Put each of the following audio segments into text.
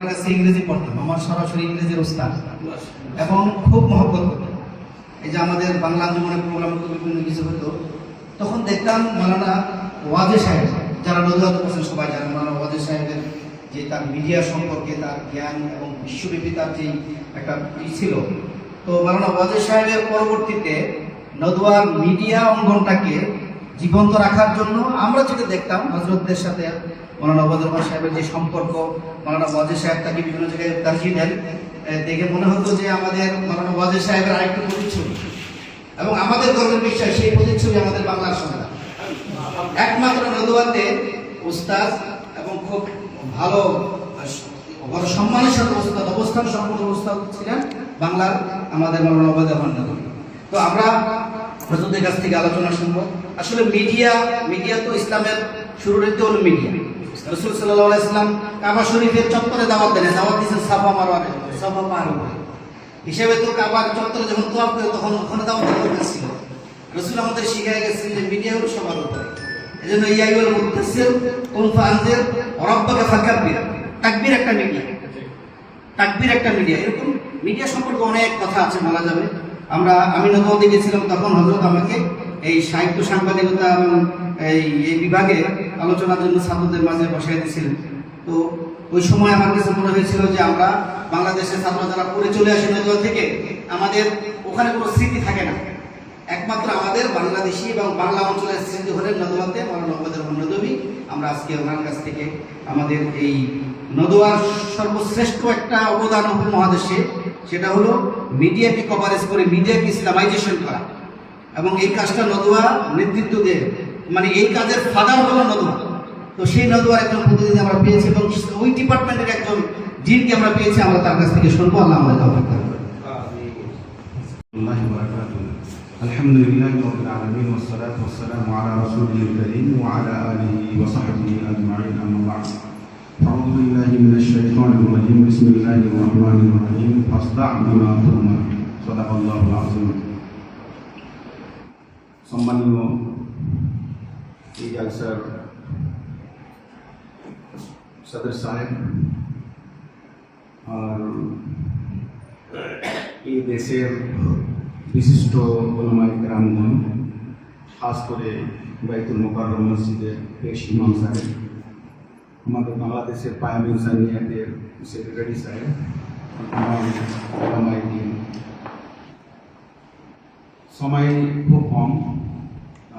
কাছে ইংরেজি পড়তাম, আমার সরাসরি ইংরেজির ওস্তাদ। এবং খুব মহব্বত এই যে আমাদের বাংলা জীবনের প্রোগ্রাম বিভিন্ন কিছু হতো, তখন দেখতাম মালানা ওয়াজে সাহেব, যারা নদুয়াত করছেন সবাই জানেন, মালানা ওয়াজে সাহেবের যে তার মিডিয়া সম্পর্কে, তার জ্ঞান এবং বিশ্বব্যাপী তার যে একটা ই ছিল, তো মালানা ওয়াজে সাহেবের পরবর্তীতে নদুয়ার মিডিয়া অঙ্গনটাকে জীবন্ত রাখার জন্য আমরা যেটা দেখতাম হজরতদের সাথে মৌলানা রহমান সাহেবের যে সম্পর্ক, মৌলানা ওয়াজের সাহেব তাকে বিভিন্ন জায়গায় তার্জিয়ে দেন। দেখে মনে হতো যে আমাদের মৌলানা ওয়াজের সাহেবের আরেকটি প্রতিচ্ছবি। এবং আমাদের গর্বের বিশ্বাস, সেই প্রতিচ্ছবি আমাদের বাংলার সন্তান একমাত্র নদুয়াতে উস্তাদ এবং খুব ভালো বড় সম্মানের সাথে উস্তাদ, অবস্থান সম্পূর্ণ উস্তাদ ছিলেন বাংলার আমাদের মৌলানা ওবায়দুর রহমান তো আমরা হুজুরদের কাছ থেকে আলোচনা শুনব। আসলে মিডিয়া মিডিয়া তো ইসলামের দিকে হলো মিডিয়া। রসুল সাল্লাহ ইসলাম কাবা শরীফের চত্বরে দাওয়াত দেন, দাওয়াত দিয়েছেন সাফা সাফা হিসেবে তো কাবার চত্বরে যখন করে তখন ওখানে দাওয়াত দেওয়া ছিল আমাদের শিখাই গেছেন যে মিডিয়া হলো সবার উপরে। ফাকাব্বির। তাকবীর একটা মিডিয়া। তাকবির একটা মিডিয়া। এরকম মিডিয়া সম্পর্কে অনেক কথা আছে, বলা যাবে। আমরা আমি নতুন গেছিলাম তখন হজরত আমাকে এই সাহিত্য সাংবাদিকতা এবং এই বিভাগে আলোচনার জন্য ছাত্রদের মাঝে বসাই দিয়েছিলেন। তো ওই সময় আমার কাছে মনে হয়েছিল যে আমরা বাংলাদেশের ছাত্র যারা পড়ে চলে আসে নদুয়া থেকে, আমাদের ওখানে কোনো স্মৃতি থাকে না। একমাত্র আমাদের বাংলাদেশি এবং বাংলা অঞ্চলের স্মৃতি হলেন নদুয়াতে মৌলানা নদভী আমরা আজকে ওনার কাছ থেকে আমাদের এই নদোয়ার সর্বশ্রেষ্ঠ একটা অবদান উপমহাদেশে সেটা হলো মিডিয়াকে কভারেজ করে মিডিয়াকে ইসলামাইজেশন করা। এবং এই কাজটা নদুয়া নেতৃত্ব দেয় মানে এই কাজের ফাদার হলো নদুয়া তো সেই নদুয়ার একজন প্রতিনিধি আমরা পেয়েছি এবং ওই ডিপার্টমেন্টের একজন ডিনকে আমরা পেয়েছি আমরা তার কাছ থেকে শুনবো আল্লাহ আমাদের তৌফিক দান করুন। الله وبركاته الحمد لله رب العالمين والصلاة والسلام على رسوله الكريم وعلى آله وصحبه أجمعين أما بعد أعوذ بالله من الشيطان الرجيم بسم الله الرحمن الرحيم فاصدع بما تؤمر صدق الله العظيم সম্মানীয় এই জালসার সদর সাহেব আর এই দেশের বিশিষ্ট ওলামাই গ্রামগণ খাস করে বাইতুল মোকাররম মসজিদের পেশ ইমাম সাহেব আমাদের বাংলাদেশের পায়ামি সানিয়াদের সেক্রেটারি সাহেব ওলামাই সময় খুব কম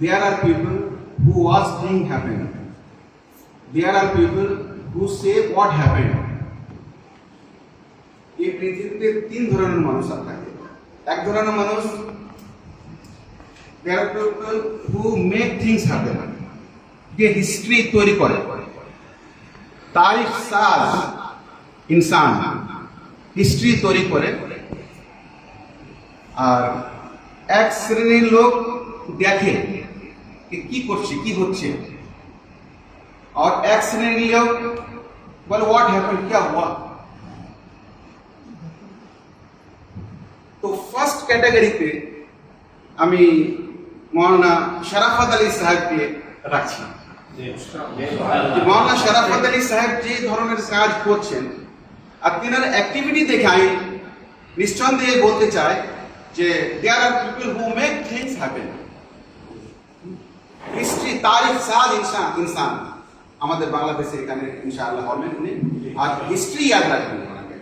There are people who watch things happen. There are people who say what happened. এই পৃথিবীতে তিন ধরনের মানুষ থাকে এক ধরনের মানুষ are people who make things happen. যে হিস্ট্রি তৈরি করে তারিখ সাজ ইনসান হিস্ট্রি তৈরি করে আর এক শ্রেণির লোক দেখে কি করছে কি হচ্ছে আর এক শ্রেণীর লোক বলে হোয়াট হ্যাপেন क्या हुआ তো ফার্স্ট ক্যাটাগরিতে আমি মৌলানা শরাফত আলী সাহেবকে রাখছি যে মৌলানা শরাফত আলী সাহেব যে ধরনের কাজ করছেন আর তিনার অ্যাক্টিভিটি দেখে আমি নিঃসন্দেহে বলতে চাই যে there are people who make things happen history, তারিখ সাজ ইনসান ইনসান। আমাদের বাংলাদেশে এখানে ইনশাআল্লাহ হবেন উনি আর হিস্ট্রি ইয়াদ রাখবেন ওনাকে।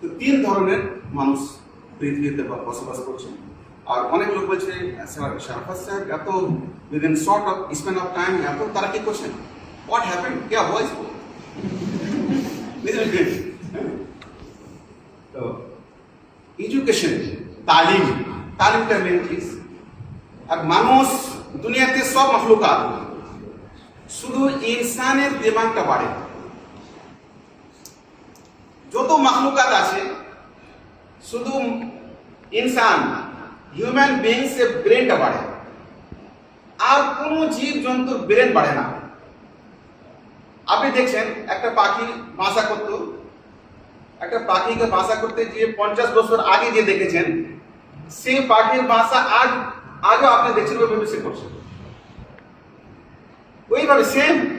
তো তিন ধরনের মানুষ পৃথিবীতে বসবাস করছেন আর অনেক লোক বলছে, স্যার শারফাজ সাহেব এত within short of span of time এত তারা কি করছেন? হোয়াট হ্যাপেন কে ভয়েস হ্যাঁ? তো এডুকেশন তালিম, তালিমটা মেন জিনিস আর মানুষ দুনিয়াতে সব মখলুকাত। শুধু ইনসানের দিমাগটা বাড়ে। যত মাখলুকাত আছে, শুধু ইনসান, হিউম্যান বিংস এর ব্রেনটা বাড়ে। আর কোনো জীব জন্তুর ব্রেন বাড়ে না। আপনি দেখছেন, একটা পাখি বাসা করতো। একটা পাখিকে বাসা করতে গিয়ে পঞ্চাশ বছর আগে যে দেখেছেন, সেই পাখির বাসা আজ আজও আপনি দেখছেন, ওইভাবে সে করছে ওইভাবে সেম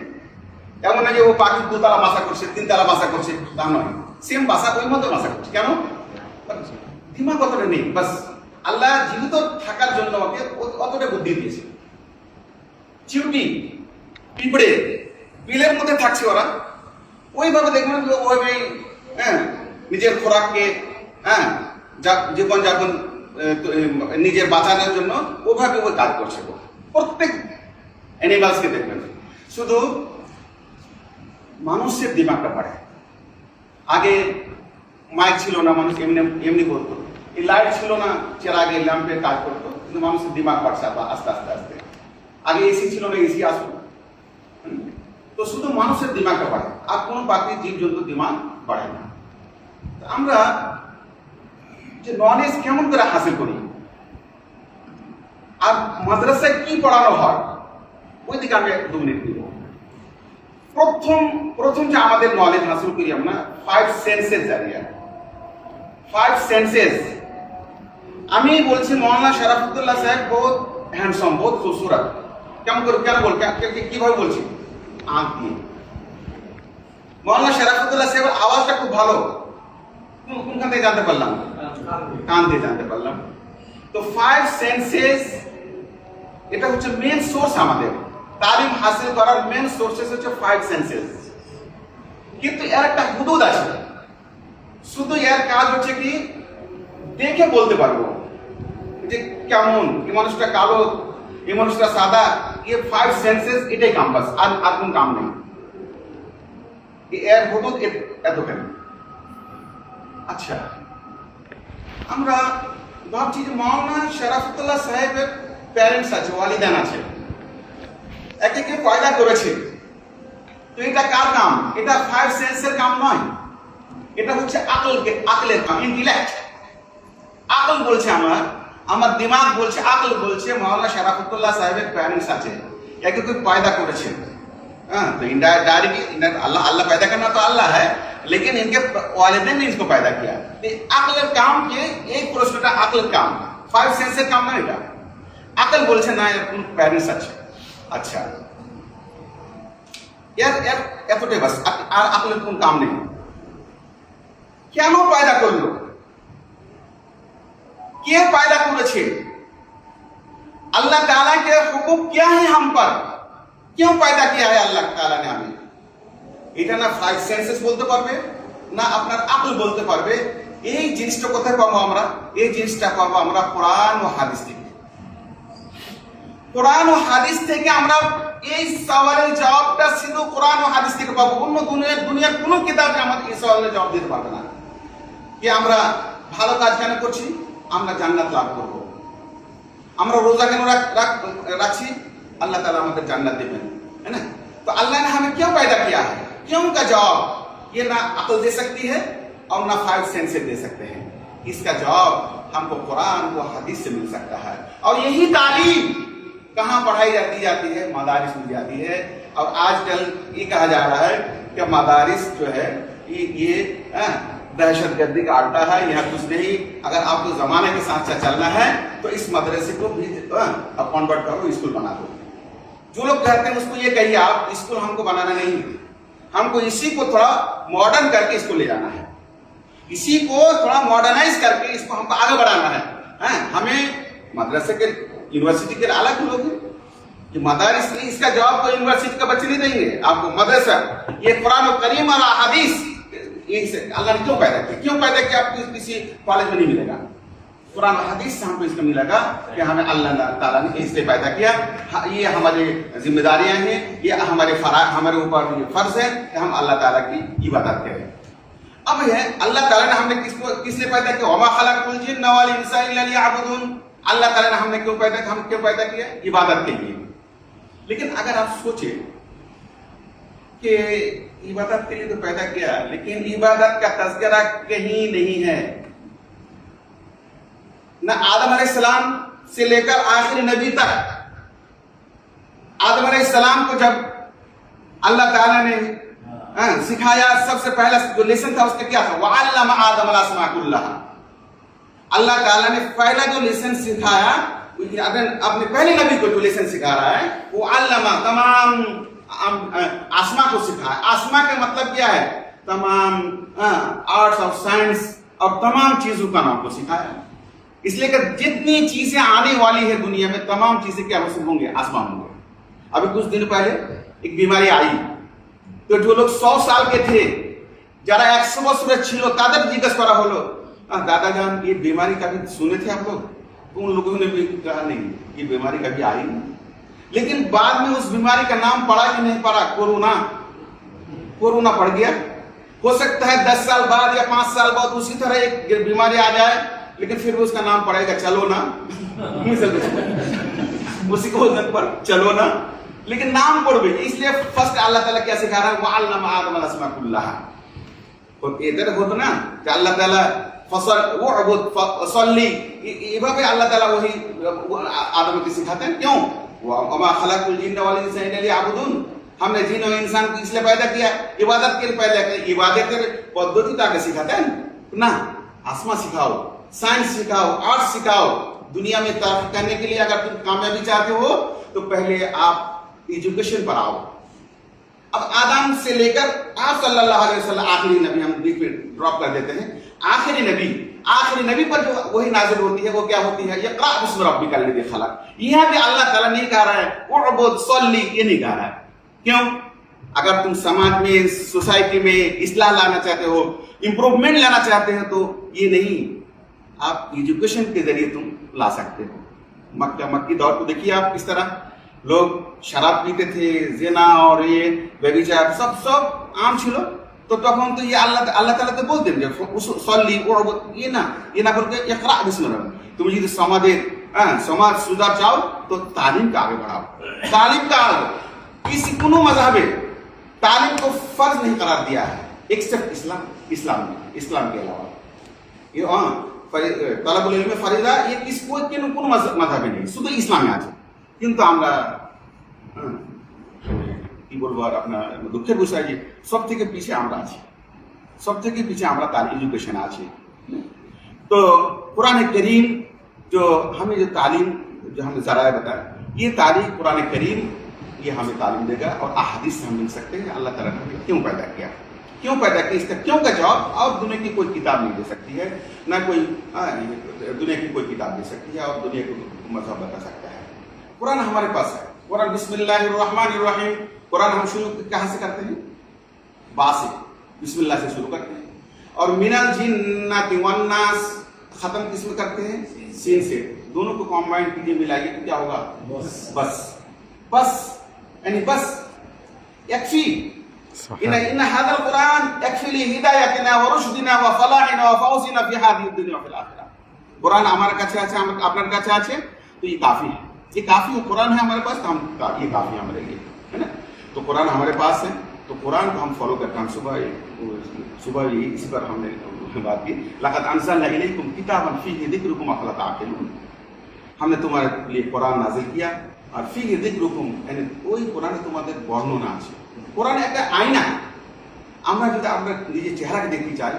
এমন না যে ও পাখি দুতলা বাসা করছে, তিনতলা বাসা করছে, তা নয়। সেম বাসা ওই মতো বাসা করছে। কেন? দিমাগ অতটা নেই, বাস। আল্লাহ জীবিত থাকার জন্য ও- অতটা বুদ্ধি দিয়েছে। চিউটি পিঁপড়ে, বিলের মধ্যে থাকছে ওরা। ওইভাবে দেখবেন যে ওইভাবে হ্যাঁ নিজের খোরাককে হ্যাঁ জীবনযাপন নিজের বাঁচানোর জন্য ওভাবে ওই কাজ করছে প্রত্যেক অ্যানিমালসকে দেখবেন। শুধু মানুষের দিমাগটা বাড়ে আগে মাইক ছিল না, মানুষ এমনি এমনি করতো। এই লাইট ছিল না চেরাগে ল্যাম্পে কাজ করতো। কিন্তু মানুষের দিমাগ বাড়ছে আস্তে আস্তে আস্তে। আগে এসি ছিল না এসি আসলো তো শুধু মানুষের দিমাগটা বাড়ে আর কোনো বাকি জীবজন্তুর দিমাগ বাড়ে না। আমরা যে নলেজ কেমন করে হাসিল করি? আর মাদ্রাসায় কি পড়ানো হয়? ওই দিকে আমি দু মিনিট দিব। প্রথম প্রথম যে আমাদের নলেজ হাসিল করি আমরা ফাইভ সেন্সেস জানিয়ে ফাইভ সেন্সেস আমি বলছি, মৌলানা শরাফুদ্দুল্লাহ সাহেব বহুত হ্যান্ডসম বহুত খুবসুরত। কেমন করে, কেন বল কীভাবে বলছি? আঁক দিয়ে। মৌলানা শরাফুদ্দুল্লাহ সাহেবের আওয়াজটা খুব ভালো। কোনখান থেকে জানতে পারলাম? জানতে পারলাম। তো ফাইভ সেন্সেস এটা হচ্ছে মেন সোর্স আমাদের। তালিম হাসিল করার মেন সোর্সেস হচ্ছে ফাইভ সেন্সেস কিন্তু এর একটা হুদুদ আছে। শুধু এর কাজ হচ্ছে কি, দেখে বলতে পারব যে কেমন, এই মানুষটা কালো, এই মানুষটা সাদা, এই ফাইভ সেন্সেস এটাই কাম্পাস আর আর কোন কাম নেই। এ- এর হুদুদ এতখানি। আচ্ছা আমরা ভাবছি যে মাওলানা শেরাফতুল্লাহ সাহেবের প্যারেন্টস আছে, ওয়ালিদান আছে। একে কে পয়দা করেছে? তো এটা কার কাম? এটা ফাইভ সেন্সের কাম নয়। এটা হচ্ছে আকলকে আকলের কাম ইন্টিলেক্ট আকল বলছে আমার আমার দিমাগ বলছে, আকল বলছে মাওলানা শেরাফতুল্লাহ সাহেবের প্যারেন্টস আছে। একে কেউ পয়দা করেছে। হ্যাঁ তো ইন্ডা ডাইরেক্ট আল্লাহ আল্লাহ পয়দা করনা তো আল্লাহ হ্যাঁ। लेकिन इनके वालिदैन ने इसको पैदा किया तो अकल काम के एक প্রশ্নটা আকল কাম ফাইভ সেন্সের কাম না এটা আকল বলছে না এর কোন প্যারেন্টস আছে আচ্ছা এর এর এতটাই বাস আর- আর আকলের কোন কাম নেই কেন পয়দা করলো কে পয়দা করেছে अल्लाह ताला के हुकुम क्या है हम पर क्यों पैदा किया है আল্লাহ তাআলা ने हमें এটা না ফাইভ সেন্সেস বলতে পারবে, না আপনার আকল বলতে পারবে। এই জিনিসটা কোথায় পাবো আমরা? এই জিনিসটা পাবো আমরা কোরআন ও হাদিস থেকে। কোরআন ও হাদিস থেকে আমরা এই সওয়ালের জবাবটা শুধু কোরআন ও হাদিস থেকে পাবো। অন্য দুনিয়ার দুনিয়ার কোনো কিতাবে আমাদের এই সওয়ালের জবাব দিতে পারবে না। কি আমরা ভালো কাজ কেন করছি? আমরা জান্নাত লাভ করব। আমরা রোজা কেন کیوں کا جواب؟ یہ نہ عقل دے سکتی ہے اور نہ فائیو سینسز دے سکتے ہیں۔ اس کا جواب ہم کو قرآن کو حدیث سے مل سکتا ہے۔ اور یہی تعلیم کہاں پڑھائی جاتی جاتی ہے؟ مدارس مل جاتی ہے۔ اور آج کل یہ کہا جا رہا ہے کہ مدارس جو ہے، یہ دہشت گردی کا آٹا ہے، یہاں کچھ نہیں۔ اگر آپ کو زمانے کے ساتھ چلنا ہے تو اس مدرسے کو بھی کنورٹ کرو، اسکول بنا دو۔ جو لوگ کہتے ہیں، اس کو یہ کہیے آپ، اسکول ہم کو بنانا نہیں ہے۔ ہم کو اسی کو تھوڑا ماڈرن کر کے اس کو لے جانا ہے۔ اسی کو تھوڑا ماڈرنائز کر کے اس کو ہم کو آگے بڑھانا ہے۔ ہاں، ہمیں مدرسے کے یونیورسٹی کے الگ لوگ ہیں۔ کہ مدارس نہیں، اس کا جواب تو یونیورسٹی کے بچے نہیں دیں گے۔ آپ کو مدرسہ، یہ قرآن و کریم اور احادیث اللہ نے کیوں پیدا کیا؟ کیوں پیدا کیا؟ آپ کو کسی کالج میں نہیں ملے گا۔ قرآن حدیث سے ہم کو اس کا ملے کہ ہمیں اللہ تعالیٰ نے اس لیے پیدا کیا۔ یہ ہماری ذمہ داریاں ہیں، یہ ہمارے فرا ہمارے اوپر یہ فرض ہے کہ ہم اللہ تعالیٰ کی عبادت کریں۔ اب یہ اللہ تعالیٰ نے ہم نے کس کو کس لیے پیدا کیا؟ وما خلق الجن والانسان الا اللہ تعالیٰ نے ہم نے کیوں پیدا ہم کیوں پیدا کیا؟ عبادت کے لیے۔ لیکن اگر آپ سوچیں کہ عبادت کے لیے تو پیدا کیا، لیکن عبادت کا تذکرہ کہیں نہیں ہے۔ نہ آدم علیہ السلام سے لے کر آخری نبی تک۔ آدم علیہ السلام کو جب اللہ تعالیٰ نے ہاں، سکھایا سب سے پہلا جو لیسن تھا، اس کا کیا تھا؟ وَعَلَّمَ آدَمَ الْأَسْمَاءَ كُلَّهَا۔ اللہ تعالیٰ نے پہلا جو لیسن سکھایا اپنے پہلے نبی کو جو لیسن سکھا رہا ہے، وہ علامہ تمام آسما کو سکھایا۔ آسما کا مطلب کیا ہے؟ تمام آرٹس اور سائنس اور تمام چیزوں کا نام کو سکھایا۔ नाम को सिखाया इसलिए कि जितनी चीजें आने वाली है दुनिया में तमाम चीजें क्या हो होंगे आसमान होंगे अभी कुछ दिन पहले एक बीमारी आई তো जो लोग सौ साल के थे যারা একশো বছরের ছিল তাদের জিজ্ঞেস করা হলো "আহ, दादा जान ये बीमारी कभी सुने थे आप लोग तो उन लोगों ने भी कहा नहीं ये बीमारी कभी आई नहीं लेकिन बाद में उस बीमारी का नाम पड़ा कि नहीं पड़ा कोरोना कोरोना पड़ गया हो सकता है दस साल बाद या पांच साल لیکن پھر اس کا نام پڑے گا چلو نا۔ اسی پر چلو نا۔ لیکن نام پڑھو اس لیے فرسٹ اللہ تعالیٰ کیا سکھا رہا ہے؟ وَعَلَّمَ آدَمَ الْأَسْمَةُ اللَّهَ ادھر ہوتا نا کہ اللہ تعالیٰ فصل وعبد صلی ایبا پہ اللہ تعالیٰ وہی آدم کی سکھاتے ہیں۔ کیوں؟ وَمَا خَلَقُ الْجِنَّ وَالْإِنسَانِ لِي عَبُدُونَ ہم نے جن اور انسان کو اس لیے پیدا کیا۔ عبادت کے لیے پیدا کیا۔ عبادت کے پدھتی تاکہ سکھاتے ہیں۔ نا آسما سکھاؤ۔ سائنس سکھاؤ آرٹ سکھاؤ، دنیا میں ترقی کرنے کے لیے اگر تم کامیابی چاہتے ہو، تو پہلے آپ ایجوکیشن پر آؤ۔ اب آدم سے لے کر آپ صلی اللہ علیہ وسلم آخری نبی ہم بیچ میں ڈراپ کر دیتے ہیں۔ آخری نبی آخری نبی پر جو وہی نازل ہوتی ہے، وہ کیا ہوتی ہے؟ یہ بسم ربی کر لیتے خلق۔ یہاں پہ اللہ تعالیٰ نہیں کہا رہا ہے، اعبد، صلی، یہ نہیں کہا رہا ہے۔ کیوں؟ اگر تم سماج میں، سوسائٹی میں اصلاح لانا چاہتے ہو امپروومنٹ لانا چاہتے ہو تو یہ نہیں۔ آپ ایجوکیشن کے ذریعے تم لا سکتے ہو۔ مکہ مکی دور کو دیکھیے آپ کس طرح۔ لوگ شراب پیتے تھے زینا اور یہ بیبیچار سب سب عام چلو تو তখন তো ইয়া আল্লাহ আল্লাহ তাআলা তো বলতেন যে সল্লি ওয়াবুদ ইয়ে না ইয়ে না করকে ইকরা বিসম রাব্বিক তুমি যদি সমাজের হ্যাঁ সমাজ সুধার চাও তো تعلیم کا آگے بڑھاؤ۔ تعلیم کا کسی কোনো مذہبے تعلیم کو فرض نہیں قرار دیا ہے۔ ایکسپٹ اسلام اسلام نے اسلام کے علاوہ۔ یہ তালাবুল ইলমে ফারিদা এর কিন্তু কোনো মাথাবে নেই، শুধু ইসলামে আছে। কিন্তু আমরা কি বলবো আর আপনার، দুঃখের বিষয় যে সব থেকে পিছিয়ে আমরা আছি। সব থেকে পিছিয়ে আমরা তার ایجوکیشن আছে। تو قرآن کریم جو ہمیں جو تعلیم جو ہم نے ذرائع بتایا یہ تعلیم قرآن کریم یہ ہمیں تعلیم دے گا اور احادیث سے ہم مل سکتے ہیں اللہ تعالیٰ نے ہمیں کیوں پیدا کیا کیوں پیدا کی؟ اس کا کیوں کا جواب اور دنیا کی کوئی کتاب نہیں دے سکتی ہے؟ نہ کوئی دنیا کی کوئی کتاب دے سکتی ہے اور دنیا کو مذہب بتا سکتا ہے۔ قرآن ہمارے پاس ہے۔ قرآن بسم اللہ الرحمن الرحیم۔ قرآن ہم شروع کہاں سے کرتے ہیں؟ با سے۔ بسم اللہ سے شروع کرتے ہیں۔ اور مینل جنات والناس ختم کس میں کرتے ہیں؟ سین سے۔ دونوں کو کمبائن کیجیے ملائیے تو کیا ہوگا؟ بس۔ بس یعنی بس۔ یکفی۔ إن إن هذا القرآن يكفي لهدايتنا ورشدنا وفلاحنا وفوزنا في هذه الدنيا وفي الآخرة. قرآن আমার কাছে আছে আপনার কাছে আছে তো یہ کافی ہے. یہ کافی ہے، قرآن ہے ہمارے پاس، تو ہم یہ کافی ہے ہمارے لیے، ہے نا؟ تو قرآن ہمارے پاس ہے، تو قرآن کو ہم فالو کرتے ہیں. صبح صبح یہ اس پر ہم نے بات کی. لقت انصل علیکم کتاب فیہ ذکرکم افلا تعقلون. ہم نے تمہارے لیے قرآن نازل کیا আর ফির ذکرکم یعنی ওই কোরআনে তোমাদের বর্ণনা আছে কোরআন একটা আয়না আমরা যদি আমরা নিজের চেহারাকে দেখতে চাই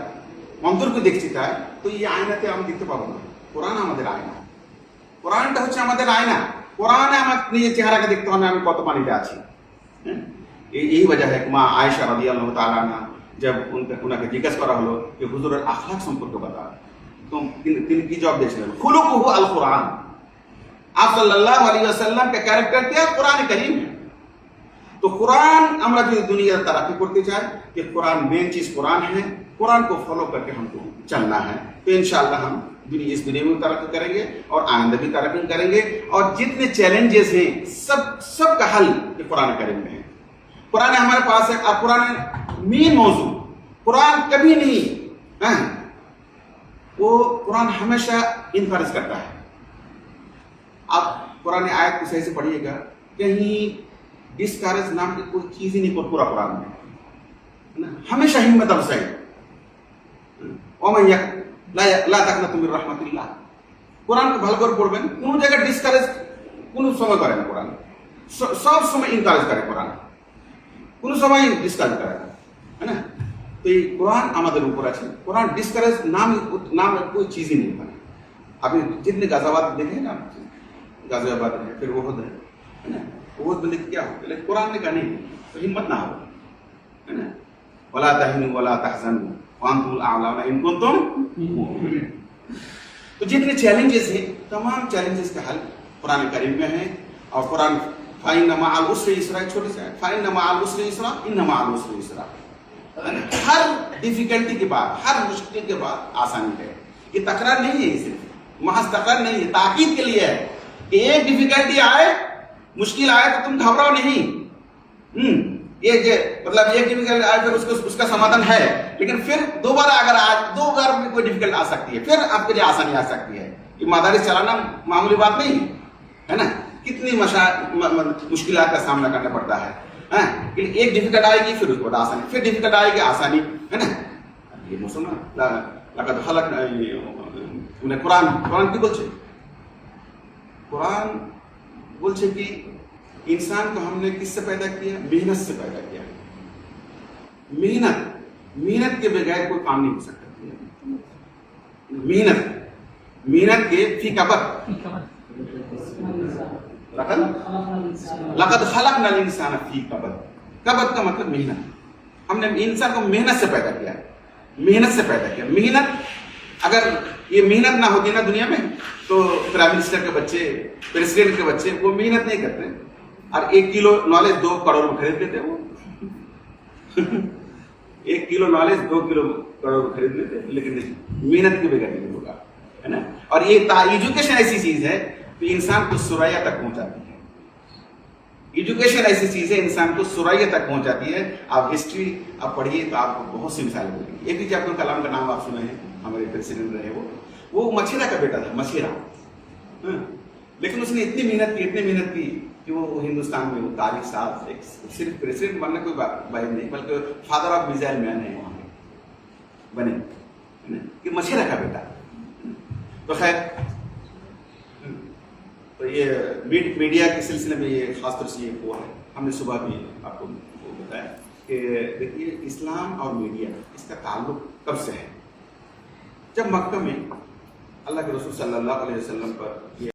অন্তরকে দেখতে চাই তো এই আয়নাতে আমি দেখতে পাবো না কোরআন আমাদের আয়না কোরআনটা হচ্ছে আমাদের আয়না কোরআনে আমার নিজের চেহারাকে দেখতে হবে আমি কত পানিতে আছি হ্যাঁ? এই এই वजह है कि माँ आयशा रदी अल्लाह ताला अन्हा जब उनका उनके जिज्ञास करा হলো যে হুজুরের আখলাক সম্পর্কে বতা তো তিনি তিনি কি জবাব দিয়েছিলেন খুলুকুহু আল কুরআন आप सल्लल्लाहु अलैहि वसल्लम का कैरेक्टर क्या है कुरान करीम है تو قرآن ہم যদি دنیا ترقی করতে جائے کہ قرآن مین چیز قرآن ہے، قرآن کو فالو کر کے ہم کو چلنا ہے۔ تو انشاءاللہ ہم دنیا اس دنیا میں ترقی کریں گے اور آئندہ بھی ترقی کریں گے۔ اور جتنے چیلنجز ہیں، سب سب کا حل یہ قرآن کریم میں ہے۔ قرآن ہمارے پاس ہے اور قرآن مین موضوع۔ قرآن کبھی نہیں ہاں۔ وہ قرآن ہمیشہ انفرض کرتا ہے۔ آپ قرآن آیت کو صحیح سے پڑھیے گا۔ کہیں डिस्करेज नाम की कोई चीज ही नहीं पूरा कुरान में है ना हमेशा हिम्मत अफजाई ওমান ইয়াক লা লা তাকনাতু মির রাহমাতিল্লাহ কোরআন ভালো করে পড়বেন কোন জায়গায় ডিসকারেজ কোন সময় করে না কোরআন স- সব সময় ইনকারেজ করে কোরআন কোন সময় ডিসকারেজ করে না है ना तो ये कुरान আমাদের উপর আছে कुरान डिस्करेज नाम नाम कोई चीज ही नहीं बना अभी जितने गाजाबाद देखे ना गाजियाबाद है फिर वो है है ना تو وہ بندے کی کیا ہوگی لیکن قرآن نے کہا نہیں تو ہمت نہ ہو نا؟ ولا تہن ولا تحزن وانتم تو جتنے چیلنجز ہیں، تمام چیلنجز کا حل قرآن کریم میں ہے۔ اور قرآن فائن نما السر اسرا ایک چھوٹی سی فائن نما السر اسرا ان نما السر اسرا ہر ڈیفیکلٹی کے بعد، ہر مشکل کے بعد آسانی ہے۔ یہ تکرار نہیں ہے صرف، محض تکرار نہیں ہے، تاکید کے لیے ہے کہ ایک ڈیفیکلٹی آئے مشکل آئے تو تم گھبراؤ نہیں۔ یہ مطلب ایک ڈیفیکلٹ آئے پھر اس کو اس کا سمادھان ہے۔ لیکن پھر دوبارہ اگر آج دو بار کوئی ڈیفیکلٹ آ سکتی ہے۔ پھر آپ کے لیے آسانی آ سکتی ہے۔ یہ مدارس چلانا معمولی بات نہیں ہے۔ نا؟ کتنی مشکلات کا سامنا کرنا پڑتا ہے۔ ہاں؟ ایک ڈیفیکلٹ آئے گی، پھر اس کو آسانی پھر ڈیفیکلٹ آئے گی، آسانی۔ ہے نا؟ یہ مسلمان قرآن قرآن کی بولছে قرآن بولچے کہ انسان کو ہم نے کس سے پیدا کیا؟ محنت سے پیدا کیا۔ محنت محنت کے بغیر کوئی کام نہیں ہو سکتا۔ محنت محنت کے فی کبت لقد خلق نل انسان فی کبت کبت کا مطلب محنت۔ ہم نے انسان کو محنت سے پیدا کیا۔ محنت سے پیدا کیا۔ محنت اگر یہ محنت نہ ہوتی نا دنیا میں، تو پرائم منسٹر کے بچے پریسیڈنٹ کے بچے وہ محنت نہیں کرتے۔ اور ایک کلو نالج دو کروڑ میں خرید لیتے وہ۔ ایک کلو نالج دو کلو کروڑ میں خرید لیتے لیکن محنت کے بغیر نہیں ہوگا، ہے نا؟ اور یہ ایجوکیشن ایسی چیز ہے کہ انسان کو سریا تک پہنچاتی ہے۔ ایجوکیشن ایسی چیز ہے، انسان کو سرائیا تک پہنچاتی ہے۔ آپ ہسٹری آپ پڑھیے تو آپ کو بہت سی مثالیں ملیں گی۔ ایک ہی آپ کو الکلام کا نام آپ سنے ہیں ہمارے پریسیڈنٹ رہے وہ۔ وہ مچھیرا کا بیٹا تھا مچھیرا ہاں۔ لیکن اس نے اتنی محنت کی، اتنی محنت کی کہ وہ ہندوستان میں وہ طارق صاحب صرف پریسیڈنٹ بننا کوئی بحث نہیں، بلکہ فادر آف میزائل مین ہے وہاں بنے کہ مچھیرا کا بیٹا۔ تو خیر۔ ہاں۔ تو یہ میڈیا کے سلسلے میں یہ خاص طور سے یہ ہوا ہے۔ ہم نے صبح بھی آپ کو بتایا کہ دیکھیے، اسلام اور میڈیا اس کا تعلق کب سے ہے؟ जब मक्का में अल्लाह के रसूल सल्लल्लाहु अलैहि वसल्लम पर ये